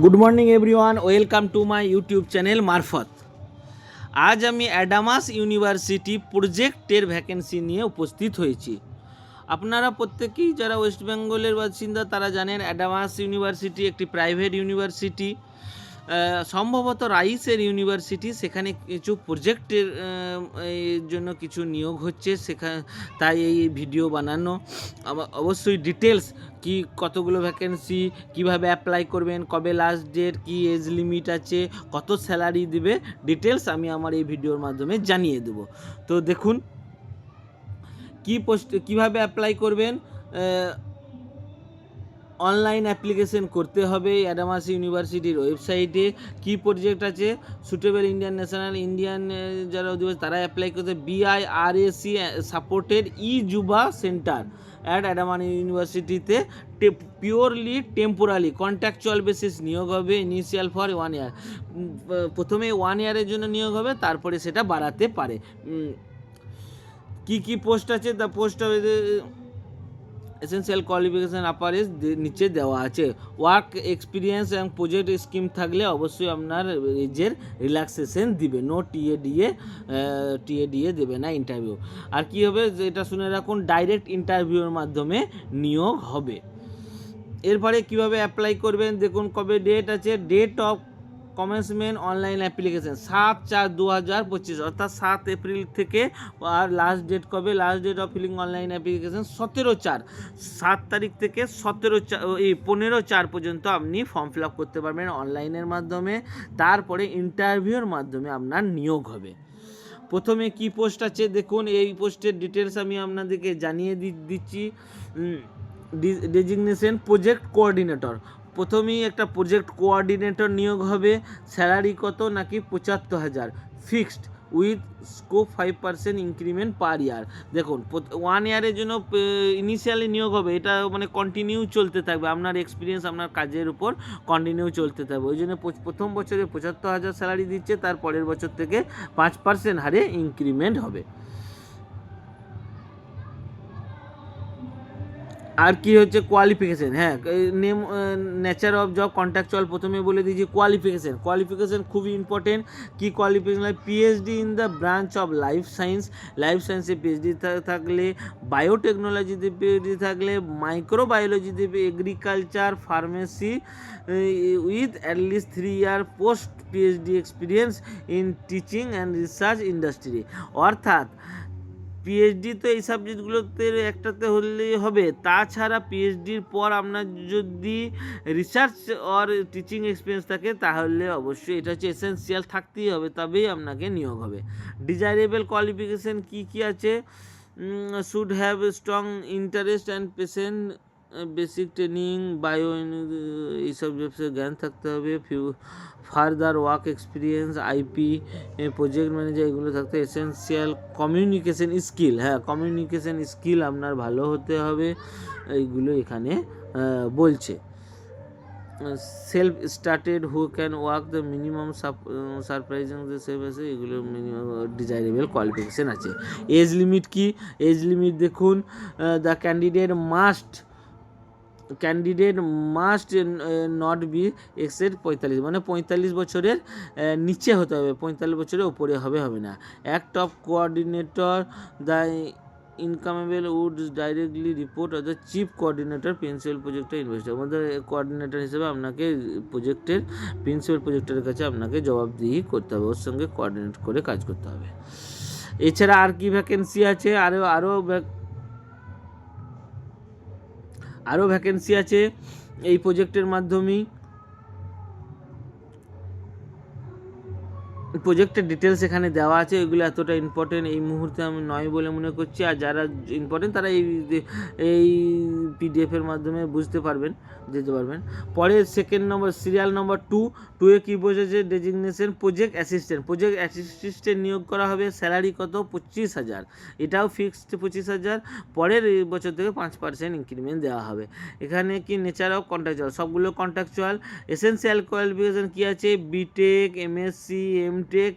Good morning everyone welcome to my YouTube channel মারফত আজ আমি অ্যাডামাস ইউনিভার্সিটি প্রজেক্টের ভ্যাকেন্সি নিয়ে উপস্থিত হয়েছি। আপনারা প্রত্যেকেই যারা ওয়েস্ট বেঙ্গলের বাসিন্দা, তারা জানেন অ্যাডামাস ইউনিভার্সিটি একটি প্রাইভেট ইউনিভার্সিটি সম্ভবত রাইসের ইউনিভার্সিটি, সেখানে কিছু প্রজেক্টের জন্য কিছু নিয়োগ হচ্ছে সেখানে তাই এই ভিডিও বানানো। অবশ্যই ডিটেলস কি কতগুলো ভ্যাকেন্সি কীভাবে অ্যাপ্লাই করবেন, কবে লাস্ট ডেট কি এজ লিমিট আছে, কত স্যালারি দিবে ডিটেলস আমি আমার এই ভিডিওর মাধ্যমে জানিয়ে দেব। তো দেখুন, কি পোস্ট কীভাবে অ্যাপ্লাই করবেন অনলাইন অ্যাপ্লিকেশন করতে হবে অ্যাডামাস ইউনিভার্সিটির ওয়েবসাইটে কি প্রজেক্ট আছে? সুটেবল ইন্ডিয়ান ন্যাশনাল ইন্ডিয়ান যারা অধিবাসী তারা অ্যাপ্লাই করতে বিআইআরএসি সাপোর্টেড ই যুবা সেন্টার অ্যাট অ্যাডামান ইউনিভার্সিটিতে পিওরলি টেম্পোরালি কন্ট্রাকচুয়াল বেসিস নিয়োগ হবে ইনিশিয়াল ফর ওয়ান ইয়ার প্রথমে ওয়ান ইয়ারের জন্য নিয়োগ হবে, তারপরে সেটা বাড়াতে পারে। কি কি পোস্ট আছে? The post essential qualification upper age নিচে দেওয়া আছে। ওয়ার্ক এক্সপিরিয়েন্স এবং প্রজেক্ট স্কিম থাকলে অবশ্যই আপনার এজের রিল্যাক্সেশন দিবে। No TA DA TA DA দেবে না ইন্টারভিউ আর কি হবে? এটা শুনে রাখুন ডাইরেক্ট ইন্টারভিউর মাধ্যমে নিয়োগ হবে। এরপরে কীভাবে অ্যাপ্লাই করবেন? দেখুন কবে ডেট আছে। Date of commencement online application, সাত চার দু হাজার পঁচিশ, অর্থাৎ সাত এপ্রিল থেকে আর লাস্ট ডেট কবে? Last date of filling online application সতেরো চার। সাত তারিখ থেকে সতেরো চার এই পনেরো চার পর্যন্ত আপনি ফর্ম ফিল আপ করতে পারবেন অনলাইনের মাধ্যমে। তারপরে ইন্টারভিউর মাধ্যমে আপনার নিয়োগ হবে। প্রথমে কি পোস্ট আছে? দেখুন, এই পোস্টের ডিটেলস আমি আপনাদেরকে জানিয়ে দিচ্ছি। ডেজিগনেশন প্রজেক্ট কোঅর্ডিনেটর প্রথমেই একটা প্রজেক্ট কোঅর্ডিনেটর নিয়োগ হবে স্যালারি কত নাকি পঁচাত্তর হাজার? Fixed with scope five percent increment per year দেখুন ওয়ান ইয়ারের জন্য ইনিশিয়ালি নিয়োগ হবে, এটা মানে কন্টিনিউ চলতে থাকবে। আপনার এক্সপিরিয়েন্স আপনার কাজের উপর কন্টিনিউ চলতে থাকবে। ওই জন্য প্রথম বছরে পঁচাত্তর হাজার স্যালারি দিচ্ছে, তার পরের বছর থেকে পাঁচ পার্সেন্ট হারে ইনক্রিমেন্ট হবে। আর কি হচ্ছে কোয়ালিফিকেশন হ্যাঁ name nature of job contractual প্রথমে বলে দিয়েছি কোয়ালিফিকেশন কোয়ালিফিকেশন খুবই ইম্পর্টেন্ট কি qualification PhD in the branch of life science life সায়েন্সে পিএইচডি থাকলে বায়োটেকনোলজিতে পিএইচডি থাকলে মাইক্রোবায়োলজিতে agriculture pharmacy with at least three year post PhD experience in teaching and research industry অর্থাৎ পিএইচডি তো এই সাবজেক্টগুলোতে একটাতে হলেই হবে। তাছাড়া পিএইচডির পর আপনার যদি রিসার্চ অর টিচিং এক্সপিরিয়েন্স থাকে, তাহলে অবশ্যই এটা হচ্ছে এসেন্সিয়াল থাকতেই হবে, তবেই আপনাকে নিয়োগ হবে। ডিজাইরেবল কোয়ালিফিকেশান কী কী আছে? Should have strong interest and patient basic training bio এইসব ব্যবসায় জ্ঞান থাকতে হবে। Few further work experience IP project manager এগুলো থাকতে এসেন্সিয়াল কমিউনিকেশন স্কিল হ্যাঁ কমিউনিকেশন স্কিল আপনার ভালো হতে হবে। এইগুলো এখানে বলছে। Self started who can work the minimum surprising যে সেভ আছে এগুলো মিনিমাম ডিজাইরেবল কোয়ালিফিকেশান আছে। এজ লিমিট কি? এজ লিমিট দেখুন the candidate must candidate must not be exceed পঁয়তাল্লিশ। মানে পঁয়তাল্লিশ বছরের আহ, নিচে হতে হবে। পঁয়তাল্লিশ বছরের ওপরে হবে হবে না। Act of coordinator the incumbent would directly report of chief coordinator principal প্রজেক্টের ইনভেস্টার আমাদের কোঅর্ডিনেটর হিসেবে আপনাকে প্রজেক্টের প্রিন্সিপাল প্রজেক্টের কাছে আপনাকে জবাবদিহি করতে হবে। ওর সঙ্গে কোঅর্ডিনেট করে কাজ করতে হবে। এছাড়া আর কি ভ্যাকেন্সি আছে? আরও আরও আরও ভ্যাকেন্সি আছে এই প্রোজেক্টের মাধ্যমেই। প্রজেক্টের ডিটেলস এখানে দেওয়া আছে এগুলো এতটা ইম্পর্টেন্ট এই মুহূর্তে আমি নয় বলে মনে করছি। আর যারা ইম্পর্টেন্ট তারা এই এই পিডিএফের মাধ্যমে বুঝতে পারবেন যেতে পারবেন। পরে second number serial number two two এ কী বসেছে? Designation project assistant project assistant নিয়োগ করা হবে স্যালারি কত? পঁচিশ হাজার। এটাও ফিক্সড পঁচিশ হাজার। পরের বছর থেকে পাঁচ পার্সেন্ট ইনক্রিমেন্ট দেওয়া হবে। এখানে কি নেচার অফ কন্ট্রাকচুয়াল সবগুলো কন্ট্রাকচুয়াল এসেন্সিয়াল কোয়ালিফিকেশন কী আছে? BTech MSc M Tech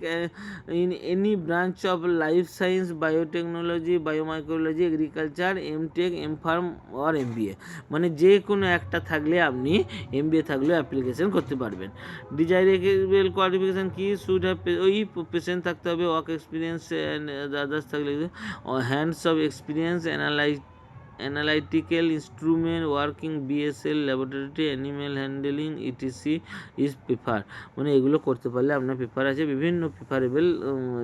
in any branch of life science biotechnology biomicrobiology agriculture M Tech M Pharm or M B A মানে যে কোনো একটা থাকলে আপনি এম বি এ থাকলেও অ্যাপ্লিকেশন করতে পারবেন। ডিজাইরেবল কোয়ালিফিকেশান কি? শুড হ্যাভ ওই পেশেন্ট থাকতে হবে ওয়ার্ক এক্সপিরিয়েন্স অ্যান্ড আদার্স থাকলে hands of experience analyse analytical instrument working BSL laboratory animal handling etc is prefer মানে এগুলো করতে পারলে আপনার পেপার আছে, বিভিন্ন প্রিফারেবল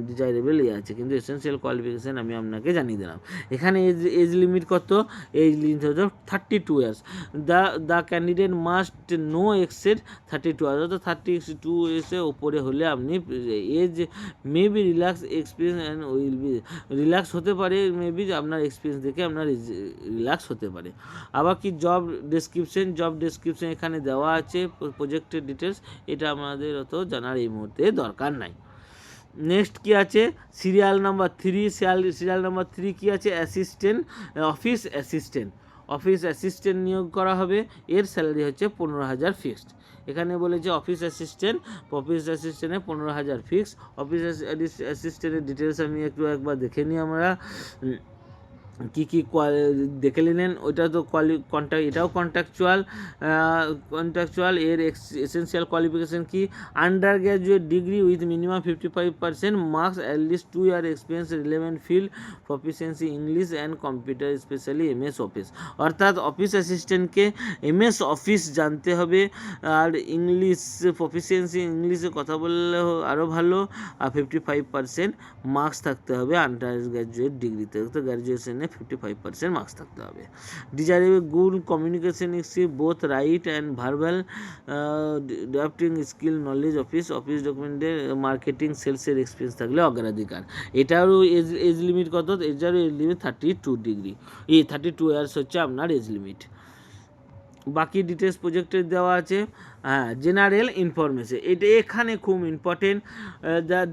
ডিজাইরেবল ইয়ে আছে। কিন্তু এসেন্সিয়াল কোয়ালিফিকেশান আমি আপনাকে জানিয়ে দিলাম। এখানে এজ এজ লিমিট কত? এজ লিমিট হচ্ছে thirty two years the the candidate must no exceed thirty two years অর্থাৎ থার্টি টু ইয়ার্সের ওপরে হলে আপনি age may be relax experience and will be relax হতে পারে মেবি আপনার এক্সপিরিয়েন্স দেখে আপনার রিল্যাক্স হতে পারে। আবার কি জব ডেসক্রিপশন জব ডেসক্রিপশন এখানে দেওয়া আছে প্রজেক্টের ডিটেলস এটা আমাদের অত জানার এই মুহূর্তে দরকার নাই। নেক্সট কি আছে? Serial number three serial serial number three কি আছে? Assistant office assistant office assistant নিয়োগ করা হবে, এর স্যালারি হচ্ছে পনেরো হাজার ফিক্সড এখানে বলেছে অফিস অ্যাসিস্ট্যান্ট অফিস অ্যাসিস্ট্যান্টে পনেরো হাজার ফিক্স অফিস অ্যাসিস্ট্যান্টের ডিটেলস আমি একটু একবার দেখে নিই আমরা। কী কী দেখে নিলেন, ওইটা তো কোয়ালি কন্ট্যাক্ট এটাও কন্ট্রাকচুয়াল কন্ট্রাকচুয়াল এর এসেন্সিয়াল কোয়ালিফিকেশন কি? Undergraduate degree with minimum fifty five percent marks at least two year experience relevant field proficiency English and computer specially M S office অর্থাৎ অফিস অ্যাসিস্ট্যান্টকে এম এস অফিস জানতে হবে, আর English proficiency ইংলিশে কথা বললে আরও ভালো, আর ফিফটি ফাইভ পার্সেন্ট মার্কস থাকতে হবে আন্ডার গ্র্যাজুয়েট ডিগ্রিতে তো গ্র্যাজুয়েশনে ফিফটি ফাইভ পার্সেন্ট মার্কস থাকতে হবে। Desirable good communication skill both write and verbal drafting skill knowledge office office ডকুমেন্টের মার্কেটিং সেলসের এক্সপিরিয়েন্স থাকলে অগ্রাধিকার। এটারও এজ এজ লিমিট কত? এটারও age limit thirty two degree এই থার্টি টু ইয়ার্স হচ্ছে আপনার এজ লিমিট বাকি ডিটেলস প্রজেক্টের দেওয়া আছে। হ্যাঁ জেনারেল ইনফরমেশন এটা এখানে খুব important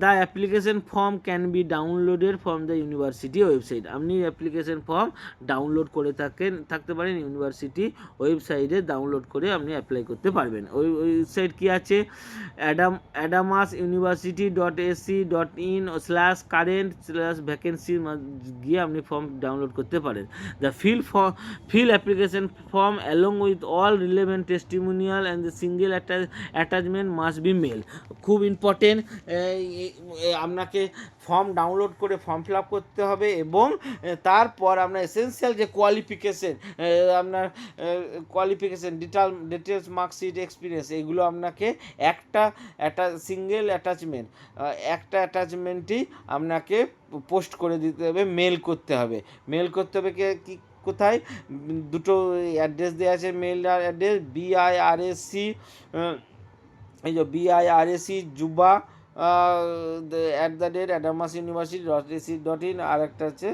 the application form can be downloaded from the university website আপনি অ্যাপ্লিকেশন ফর্ম ডাউনলোড করে থাকেন, থাকতে পারেন ইউনিভার্সিটি ওয়েবসাইটে ডাউনলোড করে আপনি অ্যাপ্লাই করতে পারবেন। ওই ওয়েবসাইট কী আছে? Adam Adamas university dot AC dot in slash current slash vacancy গিয়ে আপনি ফর্ম ডাউনলোড করতে পারেন। The fill form fill application form along with all relevant testimonial and the single attachment must be mail খুব important আপনাকে form download করে form fill up করতে হবে এবং তারপর আপনার এসেন্সিয়াল যে কোয়ালিফিকেশন আপনার qualification detail details marksheet experience এগুলো আপনাকে একটা একটা সিঙ্গেল অ্যাটাচমেন্ট একটা অ্যাটাচমেন্টই আপনাকে পোস্ট করে দিতে হবে মেল করতে হবে। মেল করতে হবে কি কোথায়? দুটো অ্যাড্রেস দেওয়া আছে মেল অ্যাড্রেস বিআইআরএসসি এই যে BIRAC Juba at the rate Adamas university dot AC dot in আর একটা হচ্ছে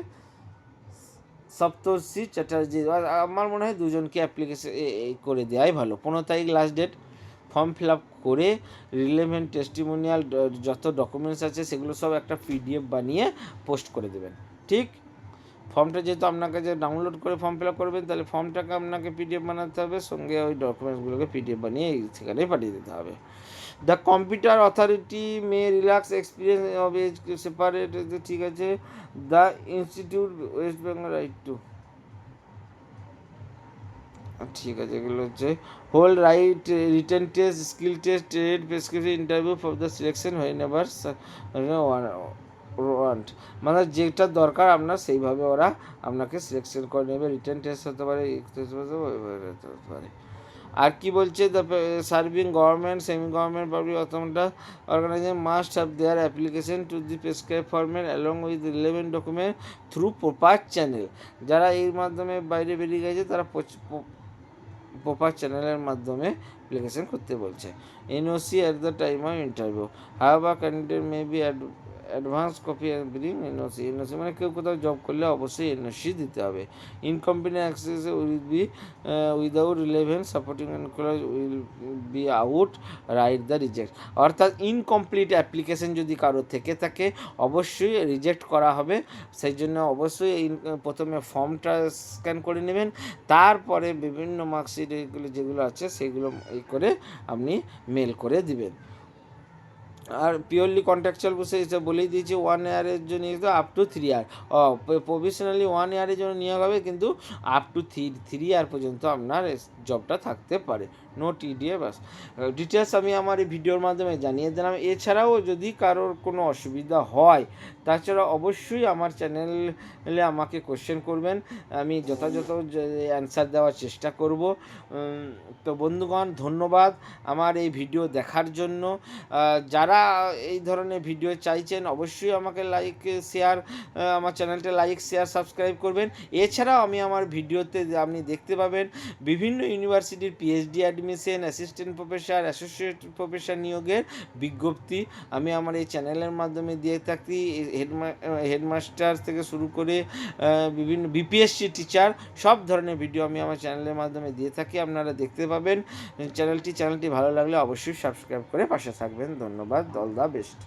সপ্তর্ষি চ্যাটার্জি আমার মনে হয় দুজনকে অ্যাপ্লিকেশন করে দেওয়াই ভালো। পনেরো তারিখ last date form fill up করে রিলেভেন্ট টেস্টিমোনিয়াল যত ডকুমেন্টস আছে, সেগুলো সব একটা পিডিএফ বানিয়ে পোস্ট করে দেবেন। ঠিক? ফর্মটা যেহেতু আপনাকে যে ডাউনলোড করে ফর্ম ফিল আপ করবেন, তাহলে ফর্মটাকে আপনাকে পিডিএফ বানাতে হবে, সঙ্গে ওই ডকুমেন্টসগুলোকে পিডিএফ বানিয়ে সেখানেই পাঠিয়ে দিতে হবে। The computer authority may relax experience of age separate ঠিক আছে? The institute West Bengal right to ঠিক আছে, এগুলো হচ্ছে whole right written test skill test trade prescription interview for the selection হয়ে নেবার ওয়ান্ট মানে যেটা দরকার আপনার সেইভাবে ওরা আপনাকে সিলেকশন করে নেবে। রিটার্ন টেস্ট হতে পারে হতে পারে, আর কি বলছে the serving government semi government public authority organisation must have their application to the prescribe format along with relevant document through proper channel যারা এর মাধ্যমে বাইরে বেরিয়ে গেছে তারা প্রপার চ্যানেলের মাধ্যমে অ্যাপ্লিকেশন করতে বলছে। NOC at the time of interview hour candidate may be advance copy bring NOC NOC মানে কেউ কোথাও জব করলে অবশ্যই এনওসি দিতে হবে। Incomplete access will be without relevant supporting enquiry will be out right the reject অর্থাৎ incomplete application যদি কারও থেকে থাকে, অবশ্যই রিজেক্ট করা হবে। সেই জন্য অবশ্যই প্রথমে ফর্মটা স্ক্যান করে নেবেন। তারপরে বিভিন্ন মার্কশিট এগুলো যেগুলো আছে, সেগুলো এই করে আপনি মেল করে দিবেন। আর পিওরলি কন্ট্রাকচুয়াল বসে এটা বলেই দিয়েছে ওয়ান ইয়ারের জন্য up to three year professionally one ইয়ারের জন্য নিয়োগ হবে, কিন্তু up to three three year পর্যন্ত আপনার জবটা থাকতে পারে। নো টিডিএ বাস ডিটেলস আমি আমার এই ভিডিওর মাধ্যমে জানিয়ে দিলাম। এছাড়াও যদি কারোর কোনো অসুবিধা হয়, তাছাড়া অবশ্যই আমার চ্যানেলে আমাকে কোশ্চেন করবেন। আমি যথাযথ অ্যান্সার দেওয়ার চেষ্টা করব। তো বন্ধুগণ, ধন্যবাদ আমার এই ভিডিও দেখার জন্য। যারা এই ধরনের ভিডিও চাইছেন, অবশ্যই আমাকে লাইক শেয়ার আমার চ্যানেলটা লাইক শেয়ার সাবস্ক্রাইব করবেন। এছাড়াও আমি আমার ভিডিওতে আপনি দেখতে পাবেন, বিভিন্ন ইউনিভার্সিটির PhD admission assistant professor associate professor নিয়োগের বিজ্ঞপ্তি আমি আমার এই চ্যানেলের মাধ্যমে দিয়ে থাকি। হেডমা হেডমাস্টার থেকে শুরু করে বিভিন্ন বিপিএসসি টিচার সব ধরনের ভিডিও আমি আমার চ্যানেলের মাধ্যমে দিয়ে থাকি। আপনারা দেখতে পাবেন। চ্যানেলটি চ্যানেলটি ভালো লাগলে অবশ্যই সাবস্ক্রাইব করে পাশে থাকবেন। ধন্যবাদ। All the best